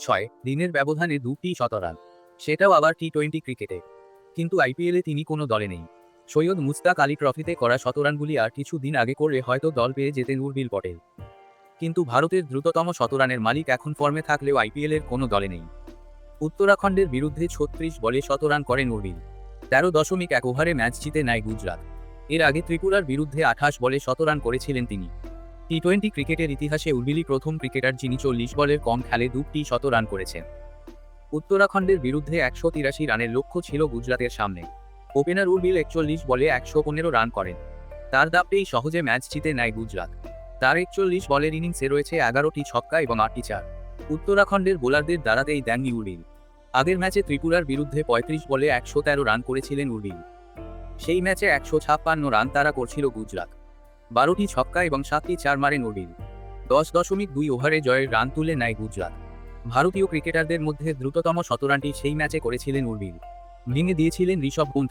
ছয় দিনের ব্যবধানে দুটি শতরান সেটাও আবার টি টোয়েন্টি ক্রিকেটে কিন্তু আইপিএলে তিনি কোনো দলে নেই। সৈয়দ মুস্তাক আলী ট্রফিতে করা শতরানগুলি আর কিছু দিন আগে করলে হয়তো দল পেয়ে যেতেন উর্বিল পটেল। কিন্তু ভারতের দ্রুততম শতরানের মালিক এখন ফর্মে থাকলেও আইপিএলের কোনো দলে নেই। উত্তরাখণ্ডের বিরুদ্ধে ছত্রিশ বলে শতরান করেন উর্বিল। তেরো দশমিক এক ওভারে ম্যাচ জিতে নেয় গুজরাট। এর আগে ত্রিপুরার বিরুদ্ধে আঠাশ বলে শতরান করেছিলেন তিনি। টি টোয়েন্টি ক্রিকেটের ইতিহাসে উর্বিলি প্রথম ক্রিকেটার যিনি চল্লিশ বলের কম খেলে দুটি শত রান করেছেন। উত্তরাখণ্ডের বিরুদ্ধে একশো তিরাশি রানের লক্ষ্য ছিল গুজরাতের সামনে। ওপেনার উর্বিল একচল্লিশ বলে একশো পনেরো রান করেন। তার দাপটেই সহজে ম্যাচ জিতে নেয় গুজরাত তার একচল্লিশ বলের ইনিংসে রয়েছে এগারোটি ছক্কা এবং আটটি চার। উত্তরাখণ্ডের বোলারদের দাঁড়াতেই দেননি উর্বিল আগের ম্যাচে ত্রিপুরার বিরুদ্ধে পঁয়ত্রিশ বলে একশো তেরো রান করেছিলেন উর্বিল সেই ম্যাচে একশো ছাপ্পান্ন রান তারা করছিল গুজরাট। বারোটি ছক্কা এবং সাতটি চার মারে নবীন দশ দশমিক দুই ওভারে জয়ের রান তুলে নেয় গুজরাট। ভারতীয় ক্রিকেটারদের মধ্যে দ্রুততম শতরানটি সেই ম্যাচে করেছিলেন উর্বিল। ভেঙে দিয়েছিলেন ঋষভ পন্থ।